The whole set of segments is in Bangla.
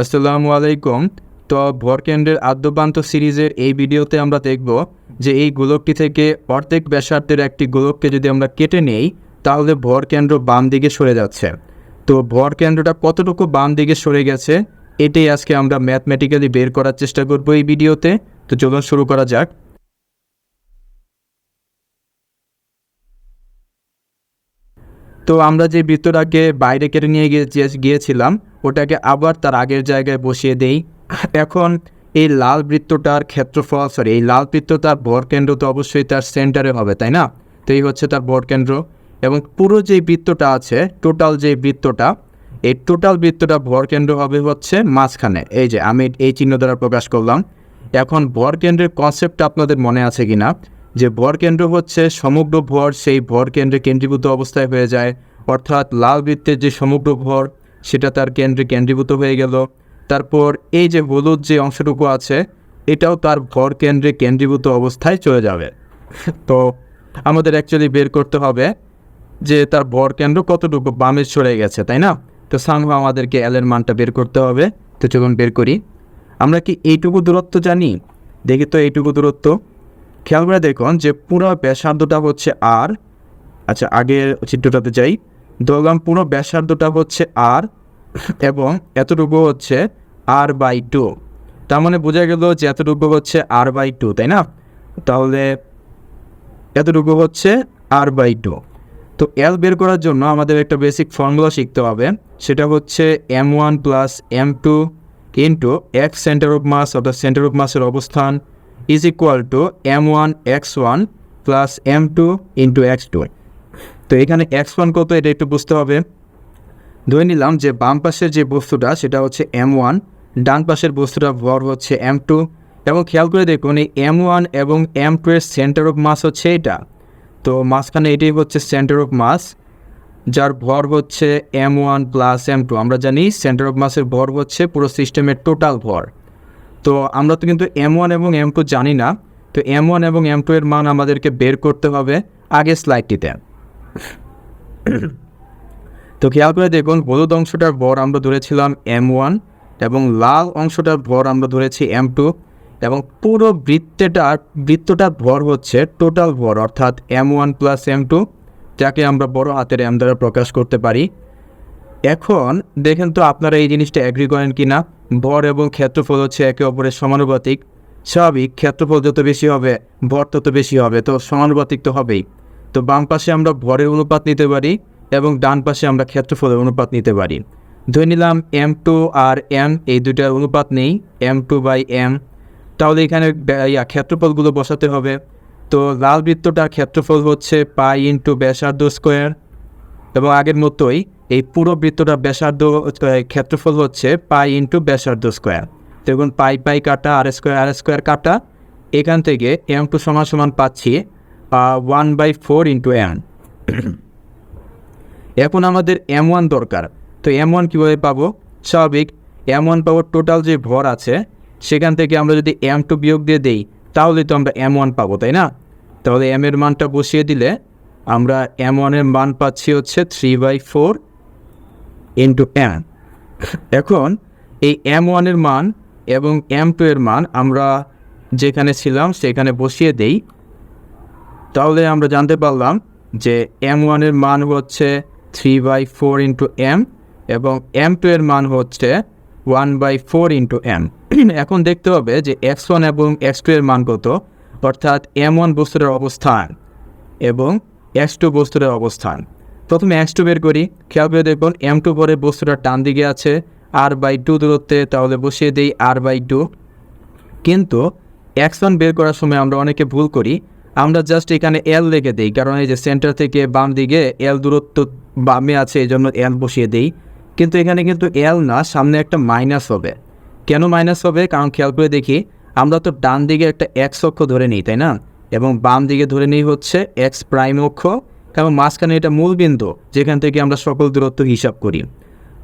আসসালামু আলাইকুম। তো ভরকেন্দ্রের আদ্যপান্ত সিরিজের এই ভিডিওতে আমরা দেখব যে এই গোলকটি থেকে অর্ধেক ব্যাসার্ধের একটি গোলককে যদি আমরা কেটে নেই, তাহলে ভরকেন্দ্র বাম দিকে সরে যাচ্ছে। তো ভরকেন্দ্রটা কতটুকু বাম দিকে সরে গেছে, এটাই আজকে আমরা ম্যাথমেটিক্যালি বের করার চেষ্টা করব এই ভিডিওতে। তো চলুন শুরু করা যাক। তো আমরা যে বৃত্তটাকে বাইরে কেটে নিয়ে গিয়ে গিয়েছিলাম, ওটাকে আবার তার আগের জায়গায় বসিয়ে দেই। এখন এই লাল বৃত্তটার ক্ষেত্রফল সরি এই লাল বৃত্তটার ভরকেন্দ্র তো অবশ্যই তার সেন্টারে হবে, তাই না? তো এই হচ্ছে তার ভরকেন্দ্র এবং পুরো যে বৃত্তটা আছে টোটাল যে বৃত্তটা, এই টোটাল বৃত্তটা ভরকেন্দ্র হবে হচ্ছে মাঝখানে। এই যে আমি এই চিহ্ন দ্বারা প্রকাশ করলাম। এখন ভরকেন্দ্রের কনসেপ্টটা আপনাদের মনে আছে কিনা? যে ভরকেন্দ্র হচ্ছে সমগ্র ভর সেই ভর কেন্দ্রে কেন্দ্রীভূত অবস্থায় হয়ে যায়। অর্থাৎ লাল বৃত্তের যে সমগ্র ভর, সেটা তার কেন্দ্রে কেন্দ্রীভূত হয়ে গেল। তারপর এই যে হলুদ যে অংশটুকু আছে, এটাও তার ভর কেন্দ্রে কেন্দ্রীভূত অবস্থায় চলে যাবে। তো আমাদের অ্যাকচুয়ালি বের করতে হবে যে তার ভর কেন্দ্র কতটুকু বামে সরে গেছে, তাই না? তো সামহাও আমাদেরকে এলের মানটা বের করতে হবে। তো চলুন বের করি। আমরা কি এইটুকু দূরত্ব জানি? দেখি তো এইটুকু দূরত্ব। খেয়াল করে দেখুন যে পুরো ব্যাসার্ধটা হচ্ছে আর আচ্ছা আগের চিত্রটাতে যাই। ধরলাম পুরো ব্যাসার্ধটা হচ্ছে আর এবং এতটুকু হচ্ছে আর বাই টু তার মানে বোঝা গেল যে এতটুকু হচ্ছে আর বাই টু তাই না? তাহলে এতটুকু হচ্ছে আর বাই টু তো এল বের করার জন্য আমাদের একটা বেসিক ফর্মুলা শিখতে হবে। সেটা হচ্ছে M one plus M two into X centre of mass অর্থাৎ সেন্টার অফ মাসের অবস্থান is equal to M one X one plus M two into X two তো এখানে এক্স ওয়ান কত? এটা একটু বুঝতে হবে। ধরে নিলাম যে বাম পাশের যে বস্তুটা, সেটা হচ্ছে এম ওয়ান ডান পাশের বস্তুটা ভর হচ্ছে এম টু এবং খেয়াল করে দেখুন, এই এম ওয়ান এবং এম টু এর সেন্টার অফ মাস হচ্ছে এটা। তো মাঝখানে এটাই হচ্ছে সেন্টার অফ মাস যার ভর হচ্ছে M one plus M two আমরা জানি সেন্টার অফ মাসের ভর হচ্ছে পুরো সিস্টেমের টোটাল ভর। তো আমরা তো কিন্তু এম ওয়ান এবং এম টু জানি না। তো এম ওয়ান এবং এম টু এর মান আমাদেরকে বের করতে হবে আগের স্লাইডটিতে তো খেয়াল করে দেখুন, হলুদ অংশটার ভর আমরা ধরেছিলাম এম ওয়ান এবং লাল অংশটার ভর আমরা ধরেছি এম টু এবং পুরো বৃত্তটার বৃত্তটার ভর হচ্ছে টোটাল ভর, অর্থাৎ M one plus M two যাকে আমরা বড় হাতের এম দ্বারা প্রকাশ করতে পারি। এখন দেখেন তো আপনারা এই জিনিসটা অ্যাগ্রি করেন কি না ভর এবং ক্ষেত্রফল হচ্ছে একে অপরের সমানুপাতিক। স্বাভাবিক, ক্ষেত্রফল যত বেশি হবে ভর তত বেশি হবে, তো সমানুপাতিক তো হবেই। তো বাম পাশে আমরা ভরের অনুপাত নিতে পারি এবং ডান পাশে আমরা ক্ষেত্রফলের অনুপাত নিতে পারি। ধরে নিলাম এম টু আর এম এই দুটার অনুপাত নেই এম টু বাই এম তাহলে এখানে, ইয়া, ক্ষেত্রফলগুলো বসাতে হবে। তো লাল বৃত্তটার ক্ষেত্রফল হচ্ছে পাই ইন্টু ব্যাসার্ধ স্কোয়ার এবং আগের মতোই এই পুরো বৃত্তটা ব্যাসার্ধ ক্ষেত্রফল হচ্ছে পাই ইন্টু ব্যাসার্ধ স্কোয়ার। দেখুন, পাই পাই কাটা, আর স্কোয়ার আর স্কোয়ার কাটা। এখান থেকে এম টু সমান সমান পাচ্ছি one by four into M এখন আমাদের এম ওয়ান দরকার। তো এম ওয়ান কীভাবে পাবো? স্বাভাবিক, এম ওয়ান পাবো টোটাল যে ভর আছে, সেখান থেকে আমরা যদি এম টু বিয়োগ দিয়ে দেই, তাহলে তো আমরা এম ওয়ান পাবো, তাই না? তাহলে এম এর মানটা বসিয়ে দিলে আমরা এম ওয়ানের মান পাচ্ছি হচ্ছে three by four into M এখন এই এম ওয়ানের মান এবং এম টু এর মান আমরা যেখানে ছিলাম সেখানে বসিয়ে দেই। তাহলে আমরা জানতে পারলাম যে এম ওয়ানের মান হচ্ছে three by four into M এবং এম টু এর মান হচ্ছে one by four into M এখন দেখতে হবে যে এক্স ওয়ান এবং এক্স টু এর মান কত, অর্থাৎ এম ওয়ান বস্তুটার অবস্থান এবং এক্স টু বস্তুটার অবস্থান। প্রথমে এক্স টু বের করি। খেয়াল করে দেখুন এম টু পরে বস্তুটার ডান দিকে আছে। আর বাই টু দূরত্বে, তাহলে বসিয়ে দিই আর বাই টু কিন্তু এক্স ওয়ান বের করার সময় আমরা অনেকে ভুল করি। আমরা জাস্ট এখানে এল লিখে দিই, কারণ এই যে সেন্টার থেকে বাম দিকে এল দূরত্ব বামে আছে, এই জন্য এল বসিয়ে দিই। কিন্তু এখানে কিন্তু এল না, সামনে একটা মাইনাস হবে। কেন মাইনাস হবে? কারণ খেয়াল করে দেখি, আমরা তো ডান দিকে একটা এক্স অক্ষ ধরে নিই, তাই না? এবং বাম দিকে ধরে নিই হচ্ছে এক্স প্রাইম অক্ষ। এবং মাঝখানে এটা মূল বিন্দু, যেখান থেকে আমরা সকল দূরত্ব হিসাব করি।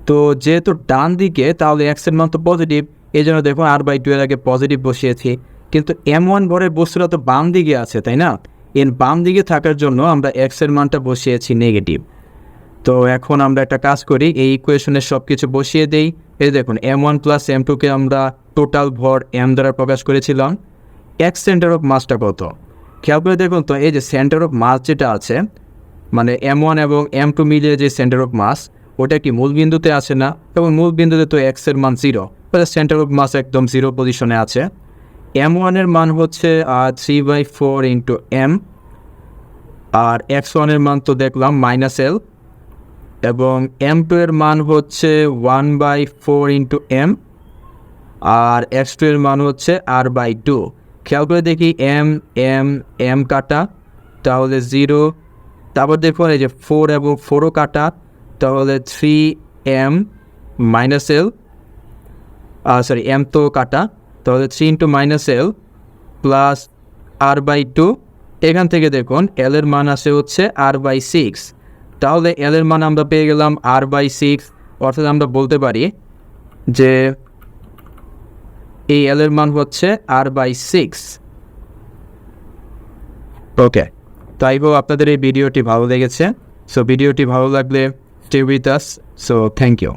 তো যেহেতু ডান দিকে, তাহলে এক্সের মান তো পজিটিভ এই জন্য দেখুন আর বাই টু এর আগে পজিটিভ বসিয়েছি। কিন্তু এম ওয়ান ভরের বস্তুটা তো বাম দিকে আছে, তাই না? এর বাম দিকে থাকার জন্য আমরা এক্সের মানটা বসিয়েছি নেগেটিভ তো এখন আমরা একটা কাজ করি, এই ইকুয়েশনের সব কিছু বসিয়ে দেই। এই দেখুন এম ওয়ান প্লাস এম টুকে আমরা টোটাল ভর এম দ্বারা প্রকাশ করেছিলাম। এক্স সেন্টার অফ মাসটা কত? খেয়াল করে দেখুন তো, এই যে সেন্টার অফ মাস যেটা আছে মানে এম ওয়ান এবং এম টু মিলিয়ে যে সেন্টার অফ মাস ওটা কি মূল বিন্দুতে আছে না? এবং মূল বিন্দুতে তো এক্সের মান জিরো তাহলে সেন্টার অফ মাস একদম জিরো পজিশনে আছে। এম ওয়ানের মান হচ্ছে three by four into M R X ওয়ানের মান তো দেখলাম মাইনাস এল এবং এম টু এর মান হচ্ছে one by four into M R X two এর মান হচ্ছে আর বাই টু খেয়াল করে দেখি এম এম এম কাটা, তাহলে জিরো তারপর দেখুন এই যে ফোর এবং ফোরও কাটা, তাহলে three M minus L sorry M তো কাটা, তাহলে three into minus L plus R by two এখান থেকে দেখুন এল এর মান আসে হচ্ছে আর বাই সিক্স তাহলে এল এর মান আমরা পেয়ে গেলাম আর বাই সিক্স অর্থাৎ আমরা বলতে পারি যে এই এল এর মান হচ্ছে আর বাই সিক্স ওকে তো আই আপনাদের এই ভিডিওটি ভালো লেগেছে। সো ভিডিওটি ভালো লাগলে stay with us so thank you